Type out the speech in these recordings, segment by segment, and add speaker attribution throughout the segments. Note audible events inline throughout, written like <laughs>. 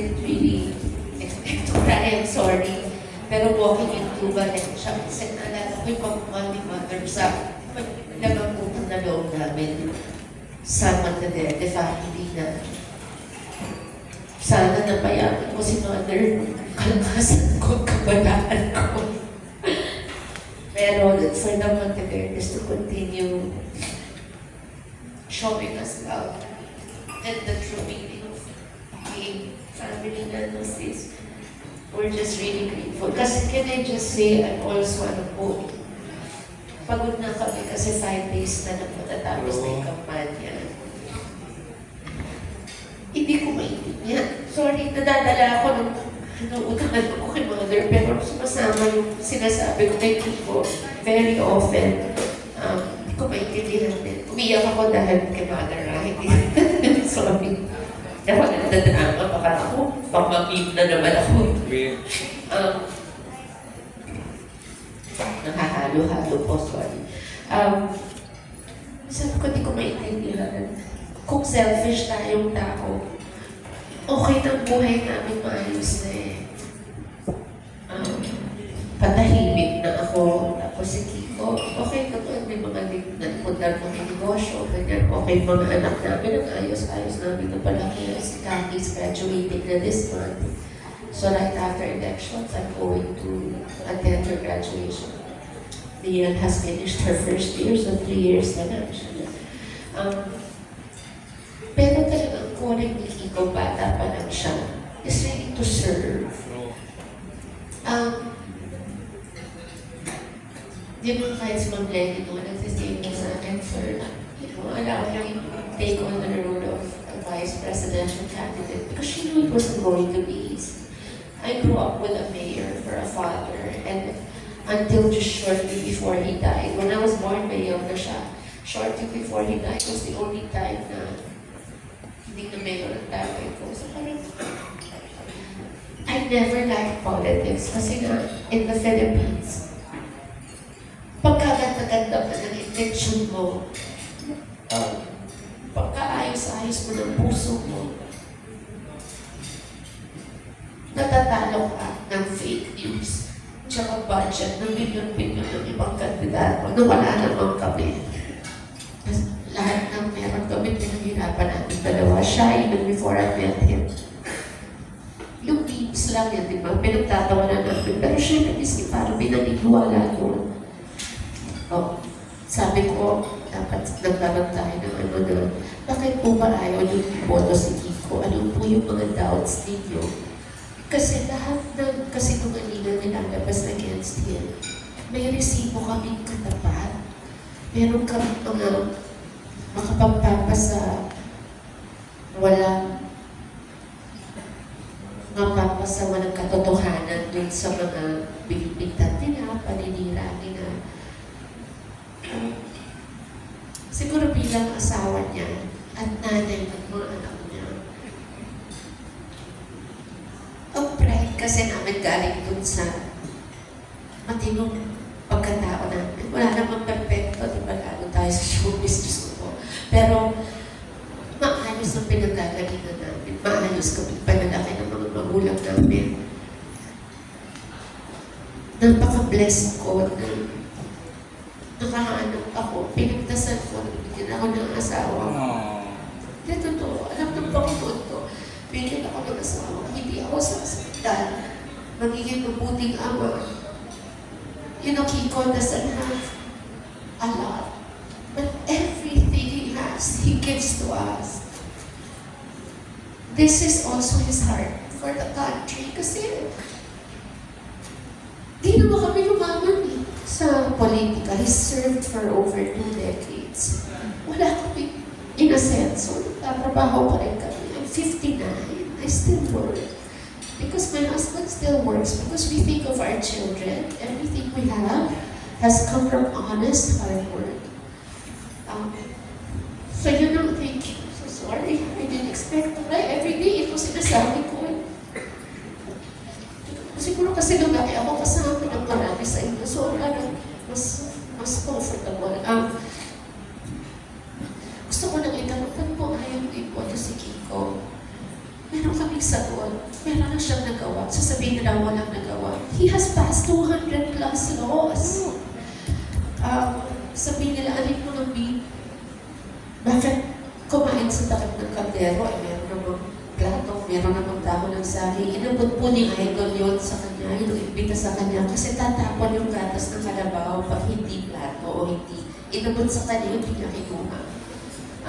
Speaker 1: didn't really expect to cry, I'm sorry. Pero walking into Valencia, kasi naalala ko yung pagmamahal ni Mother sa lagang utang na loob namin sa Monteverde family na sana napayagan ko si Mother. Kalmasan ko, kabataan ko. Pero for the Monteverdes to continue showing us love. And the true meaning of being family nanos is we're just really grateful. Kasi can I just say, I'm also ano po, pagod na kami kasi five days na nang matatapos na yung kampanya. Hindi ko maintindihan. Sorry, nadadala ako ng inuutangan ko kay mother, pero sumasama yung sinasabi ko kay Kiko very often. Um, hindi ko maintindihan din. Umiyak ako dahil kay mother, ah, hindi. <laughs> Sorry. Ako nagdadrama, baka ako, pamamim na naman ako. Um, nakahalo-halo po, sorry. Um, sabi ko, di ko maintindihan. Kung selfish tayong tao, okay na buhay namin maayos na eh. Um, patahimik na ako. Tapos si Kiko, okay naman, may mga nagpundar mga negosyo, ganyan, okay mga anak namin, ang ayos-ayos namin na palaki. Si Kathy's graduating na this month. So right after elections, I'm going to attend her graduation. Lian has finished her first year, so three years na lang siya. Um, pero talagang calling ni Kiko, bata pa lang siya, is ready to serve. Um, di ba kahit si Ma'am Lenny noon, nagsisave na sa akin for, you know, allowing me to take on the role of a vice presidential candidate because she knew it wasn't going to be easy. I grew up with a mayor for a father and until just shortly before he died, when I was born, mayor na siya. Shortly before he died was the only time na hindi na mayor ang tatay ko. So parang, I never liked politics kasi in the Philippines, pagkaganda-ganda pa ng intention mo, um, pagkaayos-ayos mo ng puso mo, natatalo ka ng fake news, tsaka budget ng milyon-milyon ng ibang kandidato na wala namang kami. Lahat ng meron kami, pinaghirapan natin dalawa. Siya, even before I met him. Yung memes lang yan, di ba? Pinagtatawanan namin. Pero siya, miski parang pinaniniwala yun. Sabi ko, dapat naglaban tayo ng ano na, bakit po ba ayaw yung boto si Kiko? Ano po yung mga doubts ninyo? Kasi lahat ng kasinungalingan nilalabas against him, may resibo kaming katapat. Meron kami mga makapagpapasa walang mapapasa walang katotohanan dun sa mga binibigtan nila, paninira nila. Siguro bilang asawa niya at nanay ng mga anak niya, ang pride kasi namin galing dun sa matinong pagkatao namin. Wala namang perfecto, di ba? Lalo tayo sa showbiz, Diyos ko po. Pero, maayos ang pinagagalingan namin. Maayos kami panalaki ng mga magulang namin. Napaka-blessed ko na You know, Kiko doesn't have a lot. But everything he has, he gives to us. This is also his heart for the country. Kasi, di naman kami lumaman eh, sa politika. He served for over two decades. Wala kami, in a sense, so, nagtatrabaho pa rin kami. I'm 59. I still work. Because my husband still works. Because we think of our children. Everything we have has come from honest hard work. Um, so yun ang thank you. So sorry. I didn't expect to cry. Every day, ito sinasabi ko. Siguro kasi lumaki ako kasama ng marami sa inyo. So, ano, mas, mas comfortable. Um, gusto ko nang itanong, ba't po ayaw iboto si Kiko? Meron kaming sagot, meron na Sasabihin nila walang nagawa. He has passed 200 plus laws. Um, sabihin nila, alin mo ng beef? Bakit kumain sa takip ng kaldero? Eh, meron namang plato, meron namang dahon ng sari. Inabot po ni Idol yun sa kanya, yung imbita sa kanya, kasi tatapon yung gatas ng kalabaw pag hindi plato o hindi. Inabot sa kanya yung hindi niya kinuha.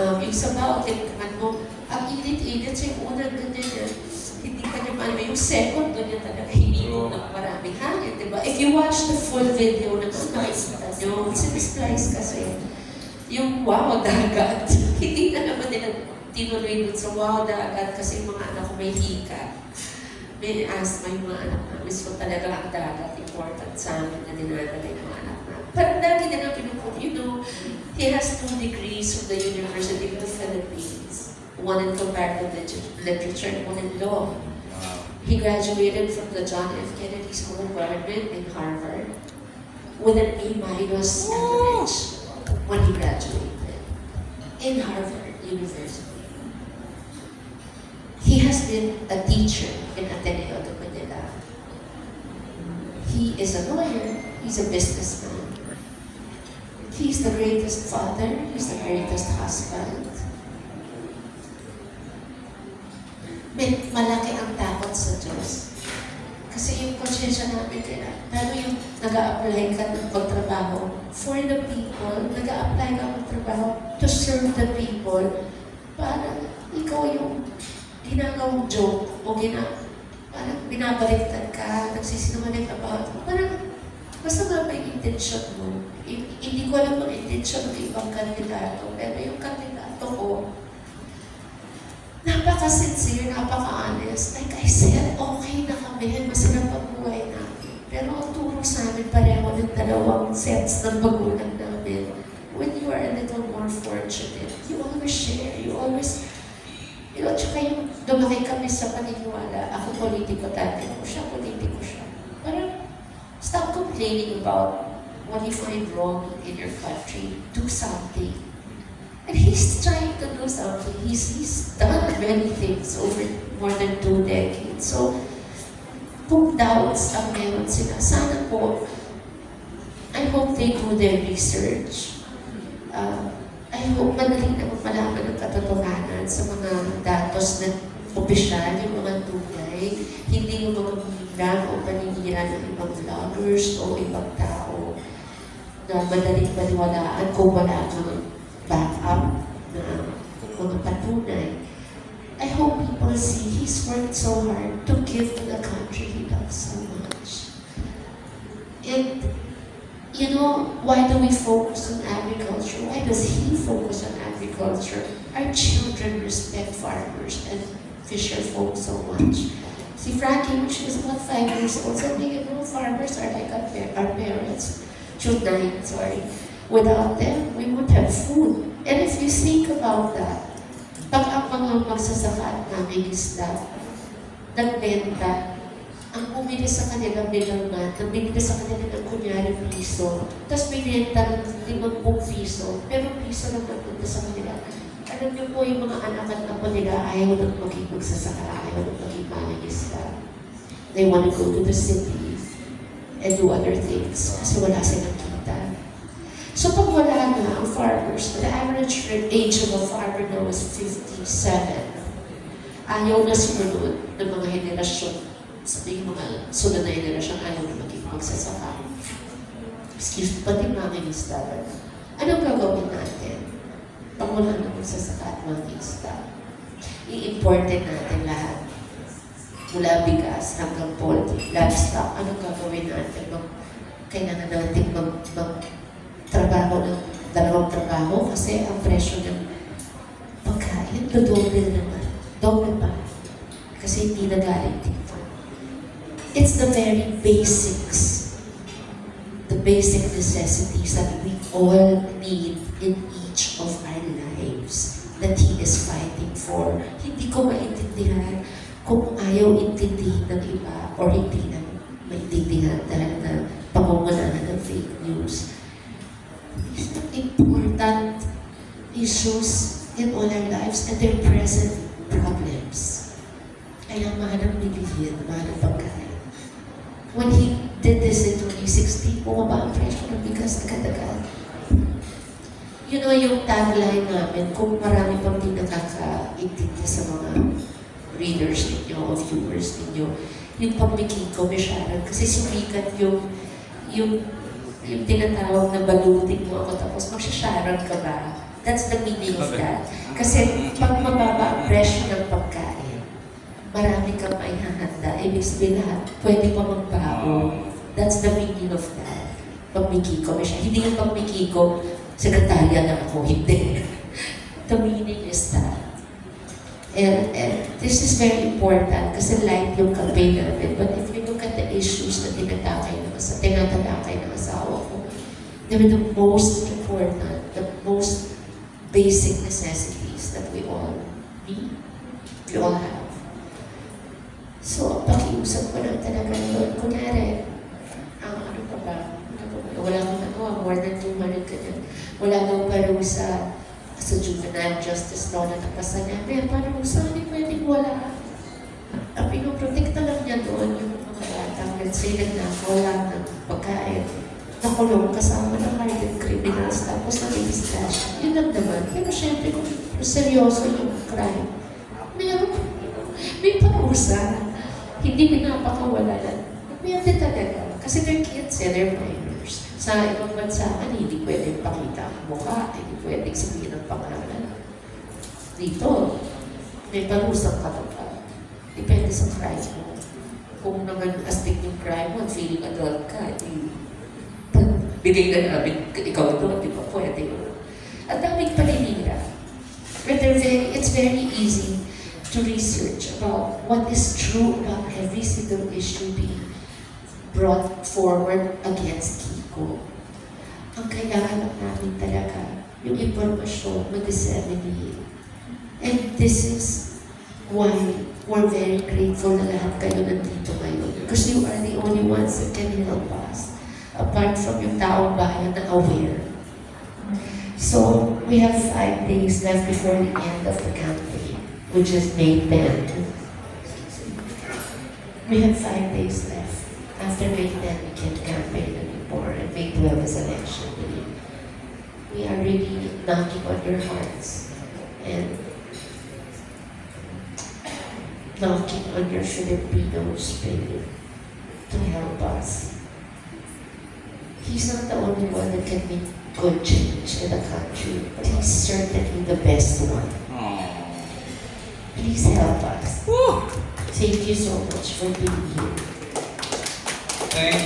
Speaker 1: Um, yung sabaw, tinignan mo, ang init-init siya yung unang ganyan malam. Yung second, doon niya talaga hinilot ng maraming hangin, di ba? If you watch the full video naman, makikita niyo, sinisplice kasi yung wow, dagat. <laughs> Hindi na naman nila tinuloy dun sa wow, dagat kasi yung mga anak ko may hika. May asthma yung mga anak namin. So talaga ang dagat important sa amin na dinadala yung mga anak namin. Parang lagi na lang pinupunta, you know, he has two degrees from the University of the Philippines. One in comparative lit- literature and one in law. He graduated from the John F. Kennedy School of Government in Harvard with an A minus average when he graduated in Harvard University. He has been a teacher in Ateneo de Manila. He is a lawyer, he's a businessman. He's the greatest father, he's the greatest husband. Malaki ang takot sa Diyos. Kasi yung konsyensya namin kaya, lalo yung nag apply ka ng pagtrabaho for the people, nag apply ka ng trabaho to serve the people, parang ikaw yung ginagawang joke o gina, parang binabaliktad ka, nagsisinungaling about, parang basta nga may intention mo. Hindi ko alam ang intention ng ibang kandidato, pero yung kandidato ko, napaka-sincere, napaka-honest. Like I said, okay na kami, masarap ang buhay namin. Pero ang turo sa amin pareho ng dalawang sets ng magulang namin. When you are a little more fortunate, you always share, you always, you know, tsaka yung lumaki kami sa paniniwala, ako politiko dati ko, siya politiko siya. Parang, stop complaining about what you find wrong in your country. Do something. And he's trying to do something. He's, he's done many things over more than two decades. So, kung doubts ang meron sila, sana po, I hope they do their research. Uh, I hope madali na malaman ang katotohanan sa mga datos na opisyal, yung mga tunay, hindi yung mga bilang o paninira ng ibang vloggers o ibang tao na madaling paniwalaan kung wala ang mga backup na mga patunay. I hope people see he's worked so hard to give to the country he loves so much. And, you know, why do we focus on agriculture? Why does he focus on agriculture? Our children respect farmers and fisher folk so much. See, Frankie, she was about five years old, said, you know, farmers are like our, our parents. She was nine, sorry. Without them, we would have food. And if you think about that, pag ang mga magsasaka at naming isda, nagbenta, ang bumili sa kanila middleman, ang binili sa kanila ng kunyari piso, tapos binenta ng limang piso, pero piso lang napunta sa kanila. Alam niyo po yung mga anak at apo nila ayaw nang maging magsasaka, ayaw nang maging maming isda. They want to go to the city and do other things kasi wala silang kita. So pag wala na ang farmers, the average age of a farmer now is 57. Ayaw na sumunod ng mga henerasyon. Sabi yung mga sunod na henerasyon, ayaw na maging magsasaka. Excuse me, pati mga isda. Anong gagawin natin? Pag wala na magsasaka at mga isda. I-importin natin lahat. Mula bigas hanggang poultry, livestock. Anong gagawin natin? Mag, kailangan natin mag, mag trabaho ng dalawang trabaho kasi ang presyo ng pagkain, dodoble naman. Doble pa. Kasi hindi na galing dito. It's the very basics, the basic necessities that we all need in each of our lives that He is fighting for. Hindi ko maintindihan kung ayaw intindihin ng iba or hindi na maintindihan dahil na pangunganahan ng fake news. Issues in all our lives and their present problems. Kaya mahal ang bilihin, mahal ang pagkain. When he did this in 2016, bumaba ang presyo ng bigas agad-agad. You know, yung tagline namin, kung marami pang di nakakaintindi sa mga readers ninyo o viewers ninyo, yung pamikiko, Sharon, kasi sumikat yung, yung, yung tinatawag na balutin mo ako tapos magsasharon ka ba? That's the meaning of that. Kasi pag mababa ang presyo ng pagkain, marami kang maihahanda. Ibig sabihin lahat, pwede pa magbago. That's the meaning of that. Pagmikiko siya. Hindi yung pagmikiko, sekretarya na ako. Hindi. <laughs> the meaning is that. And, and this is very important kasi light yung campaign namin. But if you look at the issues na tinatakay ng asa, tinatalakay ng asawa ko, they're the most important, the most basic necessities that we all need, we all have. So, pakiusap ko lang talaga yun. Kunyari, ang ano pa ba, ano wala akong nagawa, more than 200 ka. Wala daw parusa sa juvenile justice law na napasan niya. Pero parang saan pwedeng wala? Ang pinoprotekta lang niya doon yung mga bata. Let's say, nagnakaw ng pagkain. Nakulong kasama ng hardened criminals tapos nag-distrash. Yun lang naman. Pero syempre, kung seryoso yung crime, meron may parusa. Hindi pinapakawalan. Pwede talaga. Kasi they're kids eh, they're minors. Sa ibang bansa man, hindi pwedeng pakita ang mukha, hindi pwedeng sabihin ang pangalan. Dito, may parusang katapad. Depende sa crime mo. Kung naman astig yung crime mo, feeling adult ka, di, bigay na namin ikaw doon, di ba pwede yun. Ang daming paninira. But very, it's very easy to research about what is true about every single issue being brought forward against Kiko. Ang kailangan lang namin talaga, yung impormasyon, mag-disseminate. And this is why we're very grateful na lahat kayo nandito ngayon. Because you are the only ones that can help us. Apart from yung taong bayan na aware. So, we have five days left before the end of the campaign, which is May 10. We have five days left. After May 10, we can campaign anymore, and May 12 is election day. We are really knocking on your hearts and knocking on your Filipino spirit to help us. He's not the only one that can make good change in the country, but he's certainly the best one. Please help us. Thank you so much for being here.
Speaker 2: Thank you.